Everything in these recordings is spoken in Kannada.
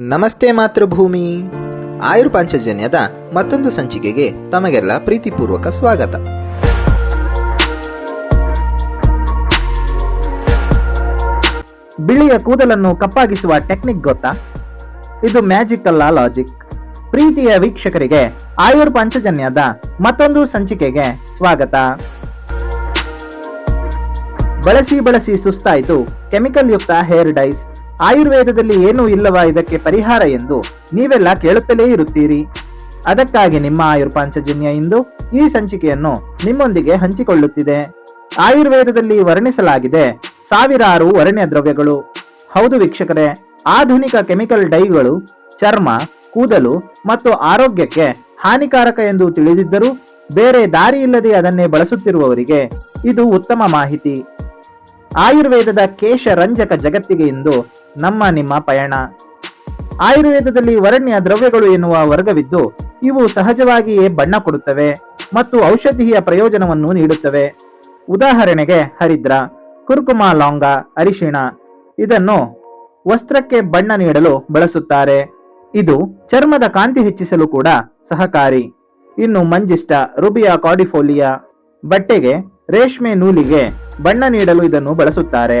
ನಮಸ್ತೆ ಮಾತೃಭೂಮಿ. ಆಯುರ್ ಪಂಚಜನ್ಯದ ಮತ್ತೊಂದು ಸಂಚಿಕೆಗೆ ತಮಗೆಲ್ಲ ಪ್ರೀತಿಪೂರ್ವಕ ಸ್ವಾಗತ. ಬಿಳಿಯ ಕೂದಲನ್ನು ಕಪ್ಪಾಗಿಸುವ ಟೆಕ್ನಿಕ್ ಗೊತ್ತಾ? ಇದು ಮ್ಯಾಜಿಕ್ ಅಲ್ಲ ಲಾಜಿಕ್. ಪ್ರೀತಿಯ ವೀಕ್ಷಕರಿಗೆ ಆಯುರ್ ಪಂಚಜನ್ಯದ ಮತ್ತೊಂದು ಸಂಚಿಕೆಗೆ ಸ್ವಾಗತ. ಬಳಸಿ ಬಳಸಿ ಸುಸ್ತಾಯಿತು ಕೆಮಿಕಲ್ ಯುಕ್ತ ಹೇರ್ ಡೈಸ್. ಆಯುರ್ವೇದದಲ್ಲಿ ಏನೂ ಇಲ್ಲವಾ ಇದಕ್ಕೆ ಪರಿಹಾರ ಎಂದು ನೀವೆಲ್ಲ ಕೇಳುತ್ತಲೇ ಇರುತ್ತೀರಿ. ಅದಕ್ಕಾಗಿ ನಿಮ್ಮ ಆಯುರ್ ಪಾಂಚಜನ್ಯ ಇಂದು ಈ ಸಂಚಿಕೆಯನ್ನು ನಿಮ್ಮೊಂದಿಗೆ ಹಂಚಿಕೊಳ್ಳುತ್ತಿದೆ. ಆಯುರ್ವೇದದಲ್ಲಿ ವರ್ಣಿಸಲಾಗಿದೆ ಸಾವಿರಾರು ವರ್ಣ್ಯ ದ್ರವ್ಯಗಳು. ಹೌದು ವೀಕ್ಷಕರೇ, ಆಧುನಿಕ ಕೆಮಿಕಲ್ ಡೈಗಳು ಚರ್ಮ, ಕೂದಲು ಮತ್ತು ಆರೋಗ್ಯಕ್ಕೆ ಹಾನಿಕಾರಕ ಎಂದು ತಿಳಿದಿದ್ದರೂ ಬೇರೆ ದಾರಿ ಇಲ್ಲದೆ ಅದನ್ನೇ ಬಳಸುತ್ತಿರುವವರಿಗೆ ಇದು ಉತ್ತಮ ಮಾಹಿತಿ. ಆಯುರ್ವೇದದ ಕೇಶ ರಂಜಕ ಜಗತ್ತಿಗೆ ಇಂದು ನಮ್ಮ ನಿಮ್ಮ ಪಯಣ. ಆಯುರ್ವೇದದಲ್ಲಿ ವರ್ಣ್ಯ ದ್ರವ್ಯಗಳು ಎನ್ನುವ ವರ್ಗವಿದ್ದು, ಇವು ಸಹಜವಾಗಿಯೇ ಬಣ್ಣ ಕೊಡುತ್ತವೆ ಮತ್ತು ಔಷಧೀಯ ಪ್ರಯೋಜನವನ್ನು ನೀಡುತ್ತವೆ. ಉದಾಹರಣೆಗೆ ಹರಿದ್ರ, ಕುರ್ಕುಮ ಲಾಂಗ ಅರಿಶಿಣ ಇದನ್ನು ವಸ್ತ್ರಕ್ಕೆ ಬಣ್ಣ ನೀಡಲು ಬಳಸುತ್ತಾರೆ. ಇದು ಚರ್ಮದ ಕಾಂತಿ ಹೆಚ್ಚಿಸಲು ಕೂಡ ಸಹಕಾರಿ. ಇನ್ನು ಮಂಜಿಷ್ಟ, ರುಬಿಯಾ, ಕಾಡಿಫೋಲಿಯಾ ಬಟ್ಟೆಗೆ ರೇಷ್ಮೆ ನೂಲಿಗೆ ಬಣ್ಣ ನೀಡಲು ಇದನ್ನು ಬಳಸುತ್ತಾರೆ.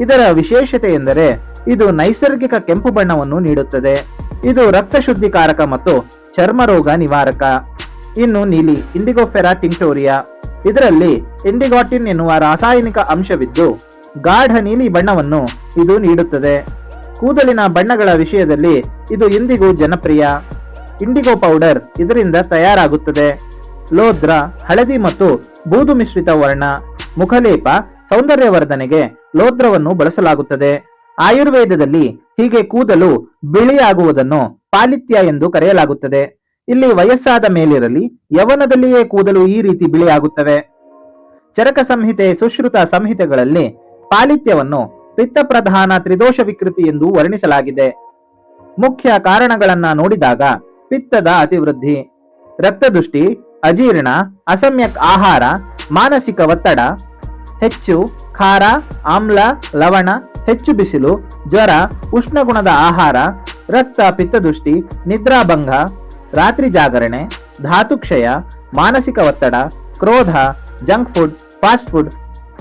ಇದರ ವಿಶೇಷತೆ ಎಂದರೆ ಇದು ನೈಸರ್ಗಿಕ ಕೆಂಪು ಬಣ್ಣವನ್ನು ನೀಡುತ್ತದೆ. ಇದು ರಕ್ತ ಶುದ್ಧಿಕಾರಕ ಮತ್ತು ಚರ್ಮ ರೋಗ ನಿವಾರಕ. ಇನ್ನು ನೀಲಿ ಇಂಡಿಗೋಫೆರಾ ಟಿಂಟೋರಿಯಾ. ಇದರಲ್ಲಿ ಇಂಡಿಗಾಟಿನ್ ಎನ್ನುವ ರಾಸಾಯನಿಕ ಅಂಶವಿದ್ದು, ಗಾಢ ನೀಲಿ ಬಣ್ಣವನ್ನು ಇದು ನೀಡುತ್ತದೆ. ಕೂದಲಿನ ಬಣ್ಣಗಳ ವಿಷಯದಲ್ಲಿ ಇದು ಇಂದಿಗೂ ಜನಪ್ರಿಯ. ಇಂಡಿಗೋ ಪೌಡರ್ ಇದರಿಂದ ತಯಾರಾಗುತ್ತದೆ. ಲೋದ್ರ, ಹಳದಿ ಮತ್ತು ಬೂದು ಮಿಶ್ರಿತ ವರ್ಣ, ಮುಖಲೇಪ, ಸೌಂದರ್ಯವರ್ಧನೆಗೆ ಲೋದ್ರವನ್ನು ಬಳಸಲಾಗುತ್ತದೆ. ಆಯುರ್ವೇದದಲ್ಲಿ ಹೀಗೆ ಕೂದಲು ಬಿಳಿಯಾಗುವುದನ್ನು ಪಾಲಿತ್ಯ ಎಂದು ಕರೆಯಲಾಗುತ್ತದೆ. ಇಲ್ಲಿ ವಯಸ್ಸಾದ ಮೇಲಿರಲಿ, ಯವನದಲ್ಲಿಯೇ ಕೂದಲು ಈ ರೀತಿ ಬಿಳಿಯಾಗುತ್ತವೆ. ಚರಕ ಸಂಹಿತೆ, ಸುಶ್ರುತ ಸಂಹಿತೆಗಳಲ್ಲಿ ಪಾಲಿತ್ಯವನ್ನು ಪಿತ್ತಪ್ರಧಾನ ತ್ರಿದೋಷ ವಿಕೃತಿ ಎಂದು ವರ್ಣಿಸಲಾಗಿದೆ. ಮುಖ್ಯ ಕಾರಣಗಳನ್ನ ನೋಡಿದಾಗ ಪಿತ್ತದ ಅತಿವೃದ್ಧಿ, ರಕ್ತದುಷ್ಟಿ ಅಜೀರ್ಣ, ಅಸಮ್ಯಕ್ ಆಹಾರ, ಮಾನಸಿಕ ಒತ್ತಡ, ಹೆಚ್ಚು ಖಾರ, ಆಮ್ಲ, ಲವಣ, ಹೆಚ್ಚು ಬಿಸಿಲು, ಜ್ವರ, ಉಷ್ಣಗುಣದ ಆಹಾರ, ರಕ್ತ, ಪಿತ್ತದೃಷ್ಟಿ, ನಿದ್ರಾಭಂಗ, ರಾತ್ರಿ ಜಾಗರಣೆ, ಧಾತುಕ್ಷಯ, ಮಾನಸಿಕ ಒತ್ತಡ, ಕ್ರೋಧ, ಜಂಕ್ ಫುಡ್, ಫಾಸ್ಟ್ ಫುಡ್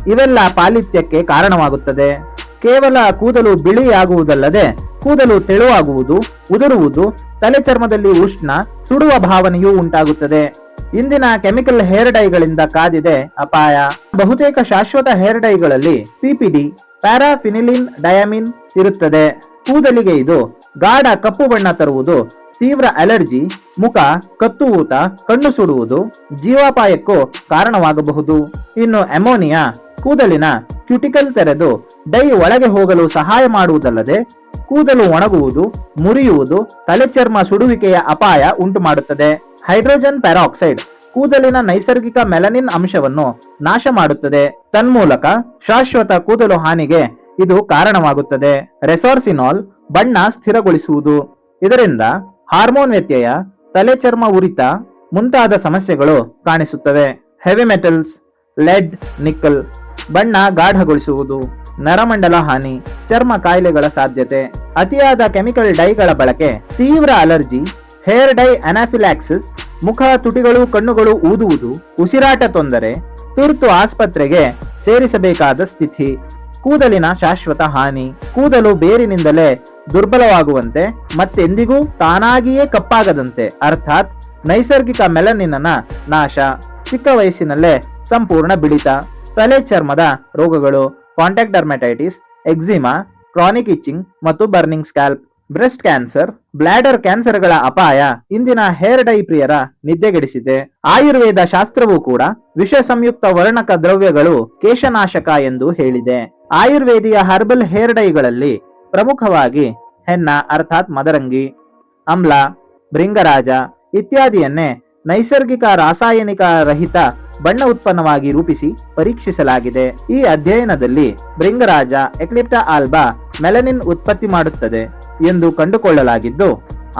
ಇವೆಲ್ಲ ಪಾಲಿತ್ಯಕ್ಕೆ ಕಾರಣವಾಗುತ್ತದೆ. ಕೇವಲ ಕೂದಲು ಬಿಳಿಯಾಗುವುದಲ್ಲದೆ ಕೂದಲು ತೆಳುವಾಗುವುದು, ಉದುರುವುದು ತಲೆ ಚರ್ಮದಲ್ಲಿ ಉಷ್ಣ, ಸುಡುವ ಭಾವನೆಯೂ ಉಂಟಾಗುತ್ತದೆ. ಇಂದಿನ ಕೆಮಿಕಲ್ ಹೇರ್ ಡೈಗಳಿಂದ ಕಾದಿದೆ ಅಪಾಯ. ಬಹುತೇಕ ಶಾಶ್ವತ ಹೇರ್ ಡೈಗಳಲ್ಲಿ ಪಿಪಿಡಿ, ಪ್ಯಾರಾಫಿನಿಲಿನ್, ಡಯಾಮಿನ್ ಇರುತ್ತದೆ. ಕೂದಲಿಗೆ ಇದು ಗಾಢ ಕಪ್ಪು ಬಣ್ಣ ತರುವುದು, ತೀವ್ರ ಅಲರ್ಜಿ, ಮುಖ ಕತ್ತು ಕಣ್ಣು ಸುಡುವುದು ಜೀವಾಪಾಯಕ್ಕೂ ಕಾರಣವಾಗಬಹುದು. ಇನ್ನು ಅಮೋನಿಯಾ ಕೂದಲಿನ ಕ್ಯುಟಿಕಲ್ ತೆರೆದು ಡೈ ಒಳಗೆ ಹೋಗಲು ಸಹಾಯ ಮಾಡುವುದಲ್ಲದೆ ಕೂದಲು ಒಣಗುವುದು, ಮುರಿಯುವುದು ತಲೆ ಚರ್ಮ ಸುಡುವಿಕೆಯ ಅಪಾಯ ಉಂಟು ಮಾಡುತ್ತದೆ ಹೈಡ್ರೋಜನ್ ಪ್ಯಾರಾಕ್ಸೈಡ್ ಕೂದಲಿನ ನೈಸರ್ಗಿಕ ಮೆಲನಿನ್ ಅಂಶವನ್ನು ನಾಶ ಮಾಡುತ್ತದೆ. ತನ್ಮೂಲಕ ಶಾಶ್ವತ ಕೂದಲು ಹಾನಿಗೆ ಇದು ಕಾರಣವಾಗುತ್ತದೆ. ರೆಸಾರ್ಸಿನಾಲ್ ಬಣ್ಣ ಸ್ಥಿರಗೊಳಿಸುವುದು. ಇದರಿಂದ ಹಾರ್ಮೋನ್ ವ್ಯತ್ಯಯ, ತಲೆ ಚರ್ಮ ಉರಿತ ಮುಂತಾದ ಸಮಸ್ಯೆಗಳು ಕಾಣಿಸುತ್ತವೆ. ಹೆವಿ ಮೆಟಲ್ಸ್ ಲೆಡ್ ನಿಕ್ಕಲ್ ಬಣ್ಣ ಗಾಢಗೊಳಿಸುವುದು. ನರಮಂಡಲ ಹಾನಿ, ಚರ್ಮ ಕಾಯಿಲೆಗಳ ಸಾಧ್ಯತೆ. ಅತಿಯಾದ ಕೆಮಿಕಲ್ ಡೈಗಳ ಬಳಕೆ, ತೀವ್ರ ಅಲರ್ಜಿ, ಹೇರ್ ಡೈ ಅನಾಫಿಲಾಕ್ಸಿಸ್ ಮುಖ ತುಟಿಗಳು ಕಣ್ಣುಗಳು ಊದುವುದು, ಉಸಿರಾಟ ತೊಂದರೆ, ತುರ್ತು ಆಸ್ಪತ್ರೆಗೆ ಸೇರಿಸಬೇಕಾದ ಸ್ಥಿತಿ. ಕೂದಲಿನ ಶಾಶ್ವತ ಹಾನಿ, ಕೂದಲು ಬೇರಿನಿಂದಲೇ ದುರ್ಬಲವಾಗುವಂತೆ, ಮತ್ತೆಂದಿಗೂ ತಾನಾಗಿಯೇ ಕಪ್ಪಾಗದಂತೆ, ಅರ್ಥಾತ್ ನೈಸರ್ಗಿಕ ಮೆಲನಿನ ನಾಶ. ಚಿಕ್ಕ ವಯಸ್ಸಿನಲ್ಲೇ ಸಂಪೂರ್ಣ ಬಿಳಿತ ತಲೆ ಚರ್ಮದ ರೋಗಗಳು, contact dermatitis eczema, chronic itching ಮತ್ತು burning scalp. Breast cancer bladder ಕ್ಯಾನ್ಸರ್ಗಳ ಅಪಾಯ ಇಂದಿನ ಹೇರ್ ಡೈ ಪ್ರಿಯರ ನಿದ್ದೆಗೆಡಿಸಿದೆ ಆಯುರ್ವೇದ ಶಾಸ್ತ್ರವೂ ಕೂಡ ವಿಷ ಸಂಯುಕ್ತ ವರ್ಣಕ ದ್ರವ್ಯಗಳು ಕೇಶನಾಶಕ ಎಂದು ಹೇಳಿದೆ. ಆಯುರ್ವೇದಿಯ ಹರ್ಬಲ್ ಹೇರ್ ಡೈಗಳಲ್ಲಿ ಪ್ರಮುಖವಾಗಿ ಹೆನ್ನ ಅರ್ಥಾತ್ ಮದರಂಗಿ, ಅಮ್ಲ, ಭೃಂಗರಾಜ ಇತ್ಯಾದಿಯನ್ನೇ ನೈಸರ್ಗಿಕ ರಾಸಾಯನಿಕ ರಹಿತ ಬಣ್ಣ ಉತ್ಪನ್ನವಾಗಿ ರೂಪಿಸಿ ಪರೀಕ್ಷಿಸಲಾಗಿದೆ. ಈ ಅಧ್ಯಯನದಲ್ಲಿ ಭೃಂಗರಾಜ, ಎಕ್ಲಿಪ್ಟಾ ಆಲ್ಬಾ ಮೆಲನಿನ್ ಉತ್ಪತ್ತಿ ಮಾಡುತ್ತದೆ. ಎಂದು ಕಂಡುಕೊಳ್ಳಲಾಗಿದ್ದು,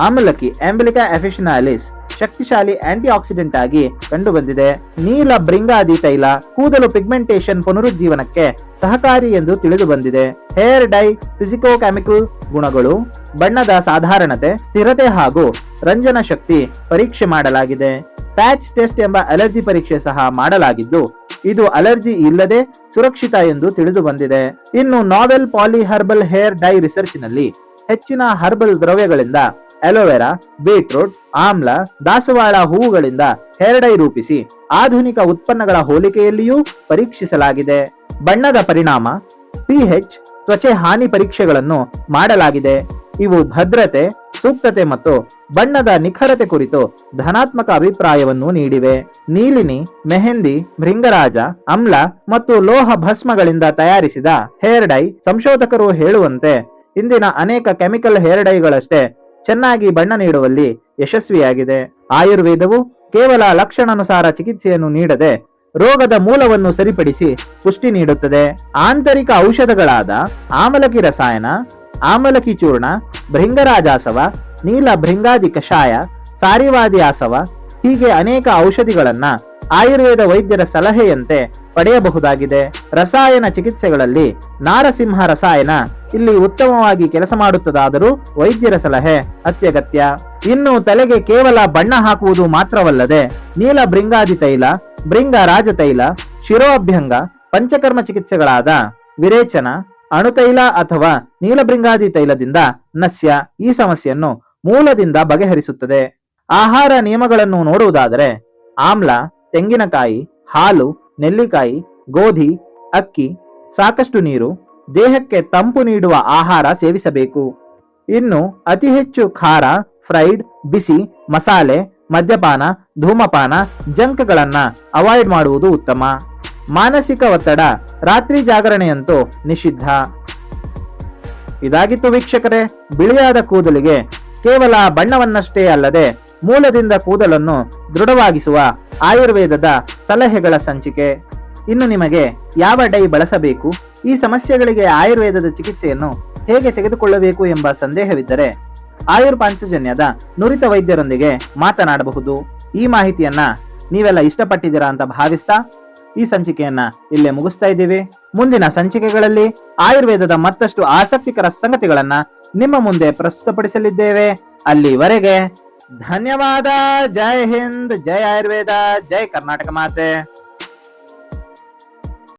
ಆಮ್ಲಕಿ ಆಂಬಿಲಿಕಾ ಎಫಿಷನಾಲಿಸ್ ಶಕ್ತಿಶಾಲಿ ಆಂಟಿ ಆಕ್ಸಿಡೆಂಟ್ ಆಗಿ ಕಂಡುಬಂದಿದೆ. ನೀಲ ಬ್ರಿಂಗಾದಿ ತೈಲ ಕೂದಲು ಪಿಗ್ಮೆಂಟೇಷನ್ ಪುನರುಜ್ಜೀವನಕ್ಕೆ ಸಹಕಾರಿ ಎಂದು ತಿಳಿದು ಬಂದಿದೆ ಹೇರ್ ಡೈ ಫಿಸಿಕೋ ಕೆಮಿಕಲ್ ಗುಣಗಳು, ಬಣ್ಣದ ಸಾಧಾರಣತೆ, ಸ್ಥಿರತೆ ಹಾಗೂ ರಂಜನ ಶಕ್ತಿ ಪರೀಕ್ಷೆ ಮಾಡಲಾಗಿದೆ. ಪ್ಯಾಚ್ ಟೆಸ್ಟ್ ಎಂಬ ಅಲರ್ಜಿ ಪರೀಕ್ಷೆ ಸಹ ಮಾಡಲಾಗಿದ್ದು, ಇದು ಅಲರ್ಜಿ ಇಲ್ಲದೆ ಸುರಕ್ಷಿತ ಎಂದು ತಿಳಿದು ಬಂದಿದೆ ಇನ್ನು novel poly herbal hair dye ರಿಸರ್ಚ್ನಲ್ಲಿ ಹೆಚ್ಚಿನ ಹರ್ಬಲ್ ದ್ರವ್ಯಗಳಿಂದ ಅಲೋವೆರಾ, ಬೀಟ್ರೂಟ್, ಆಮ್ಲ, ದಾಸವಾಳ ಹೂವುಗಳಿಂದ ಹೆರಡೈ ರೂಪಿಸಿ ಆಧುನಿಕ ಉತ್ಪನ್ನಗಳ ಹೋಲಿಕೆಯಲ್ಲಿಯೂ ಪರೀಕ್ಷಿಸಲಾಗಿದೆ. ಬಣ್ಣದ ಪರಿಣಾಮ ಪಿಹೆಚ್ ತ್ವಚೆ ಹಾನಿ ಪರೀಕ್ಷೆಗಳನ್ನು ಮಾಡಲಾಗಿದೆ. ಇವು ಭದ್ರತೆ, ಸೂಕ್ತತೆ ಮತ್ತು ಬಣ್ಣದ ನಿಖರತೆ ಕುರಿತು ಧನಾತ್ಮಕ ಅಭಿಪ್ರಾಯವನ್ನು ನೀಡಿವೆ. ನೀಲಿನಿ, ಮೆಹಂದಿ ಭೃಂಗರಾಜ ಅಮ್ಲ ಮತ್ತು ಲೋಹ ಭಸ್ಮಗಳಿಂದ ತಯಾರಿಸಿದ ಹೇರ್ ಡೈ ಸಂಶೋಧಕರು ಹೇಳುವಂತೆ ಇಂದಿನ ಅನೇಕ ಕೆಮಿಕಲ್ ಹೇರ್ ಡೈಗಳಷ್ಟೇ ಚೆನ್ನಾಗಿ ಬಣ್ಣ ನೀಡುವಲ್ಲಿ ಯಶಸ್ವಿಯಾಗಿದೆ. ಆಯುರ್ವೇದವು ಕೇವಲ ಲಕ್ಷಣಾನುಸಾರ ಚಿಕಿತ್ಸೆಯನ್ನು ನೀಡದೆ ರೋಗದ ಮೂಲವನ್ನು ಸರಿಪಡಿಸಿ ಪುಷ್ಟಿ ನೀಡುತ್ತದೆ. ಆಂತರಿಕ ಔಷಧಗಳಾದ ಆಮಲಕಿ ರಸಾಯನ, ಆಮಲಕಿ ಚೂರ್ಣ, ಭೃಂಗರಾಜಾಸವ, ನೀಲ ಭೃಂಗಾದಿ ಕಷಾಯ ಸಾರಿವಾದಿ ಆಸವ ಹೀಗೆ ಅನೇಕ ಔಷಧಿಗಳನ್ನ ಆಯುರ್ವೇದ ವೈದ್ಯರ ಸಲಹೆಯಂತೆ ಪಡೆಯಬಹುದಾಗಿದೆ. ರಸಾಯನ ಚಿಕಿತ್ಸೆಗಳಲ್ಲಿ ನಾರಸಿಂಹ ರಸಾಯನ ಇಲ್ಲಿ ಉತ್ತಮವಾಗಿ ಕೆಲಸ ಮಾಡುತ್ತದಾದರೂ ವೈದ್ಯರ ಸಲಹೆ ಅತ್ಯಗತ್ಯ. ಇನ್ನು ತಲೆಗೆ ಕೇವಲ ಬಣ್ಣ ಹಾಕುವುದು ಮಾತ್ರವಲ್ಲದೆ ನೀಲ ಬೃಂಗಾದಿ ತೈಲ ಬೃಂಗ ರಾಜ ತೈಲ ಶಿರೋಅಭ್ಯಂಗ ಪಂಚಕರ್ಮ ಚಿಕಿತ್ಸೆಗಳಾದ ವಿರೇಚನ, ಅಣುತೈಲ ಅಥವಾ ನೀಲಭೃಂಗಾದಿ ತೈಲದಿಂದ ನಸ್ಯ ಈ ಸಮಸ್ಯೆಯನ್ನು ಮೂಲದಿಂದ ಬಗೆಹರಿಸುತ್ತದೆ. ಆಹಾರ ನಿಯಮಗಳನ್ನು ನೋಡುವುದಾದರೆ ಆಮ್ಲ, ತೆಂಗಿನಕಾಯಿ, ಹಾಲು ನೆಲ್ಲಿಕಾಯಿ, ಗೋಧಿ, ಅಕ್ಕಿ, ಸಾಕಷ್ಟು ನೀರು, ದೇಹಕ್ಕೆ ತಂಪು ನೀಡುವ ಆಹಾರ ಸೇವಿಸಬೇಕು. ಇನ್ನು ಅತಿ ಹೆಚ್ಚು ಖಾರ, ಫ್ರೈಡ್, ಬಿಸಿ, ಮಸಾಲೆ, ಮದ್ಯಪಾನ, ಧೂಮಪಾನ, ಜಂಕ್ಗಳನ್ನು ಅವಾಯ್ಡ್ ಮಾಡುವುದು ಉತ್ತಮ. ಮಾನಸಿಕ ಒತ್ತಡ, ರಾತ್ರಿ ಜಾಗರಣೆಯಂತೂ ನಿಷಿದ್ಧ. ಇದಾಗಿತ್ತು ವೀಕ್ಷಕರೇ, ಬಿಳಿಯಾದ ಕೂದಲಿಗೆ ಕೇವಲ ಬಣ್ಣವನ್ನಷ್ಟೇ ಅಲ್ಲದೆ ಮೂಲದಿಂದ ಕೂದಲನ್ನು ದೃಢವಾಗಿಸುವ ಆಯುರ್ವೇದದ ಸಲಹೆಗಳ ಸಂಚಿಕೆ. ಇನ್ನು ನಿಮಗೆ ಯಾವ ಡೈ ಬಳಸಬೇಕು? ಈ ಸಮಸ್ಯೆಗಳಿಗೆ ಆಯುರ್ವೇದದ ಚಿಕಿತ್ಸೆಯನ್ನು ಹೇಗೆ ತೆಗೆದುಕೊಳ್ಳಬೇಕು ಎಂಬ ಸಂದೇಹವಿದ್ದರೆ ಆಯುರ್ ಪಾಂಚಜನ್ಯದ ನುರಿತ ವೈದ್ಯರೊಂದಿಗೆ ಮಾತನಾಡಬಹುದು. ಈ ಮಾಹಿತಿಯನ್ನ ನೀವೆಲ್ಲ ಇಷ್ಟಪಟ್ಟಿದ್ದೀರಾ ಅಂತ ಭಾವಿಸ್ತಾ ಈ ಸಂಚಿಕೆಯನ್ನ ಇಲ್ಲೇ ಮುಗಿಸ್ತಾ ಇದ್ದೀವಿ. ಮುಂದಿನ ಸಂಚಿಕೆಗಳಲ್ಲಿ ಆಯುರ್ವೇದದ ಮತ್ತಷ್ಟು ಆಸಕ್ತಿಕರ ಸಂಗತಿಗಳನ್ನ ನಿಮ್ಮ ಮುಂದೆ ಪ್ರಸ್ತುತಪಡಿಸಲಿದ್ದೇವೆ. ಅಲ್ಲಿವರೆಗೆ धन्यवाद। जय हिंद जय आयुर्वेद जय कर्नाटक माते।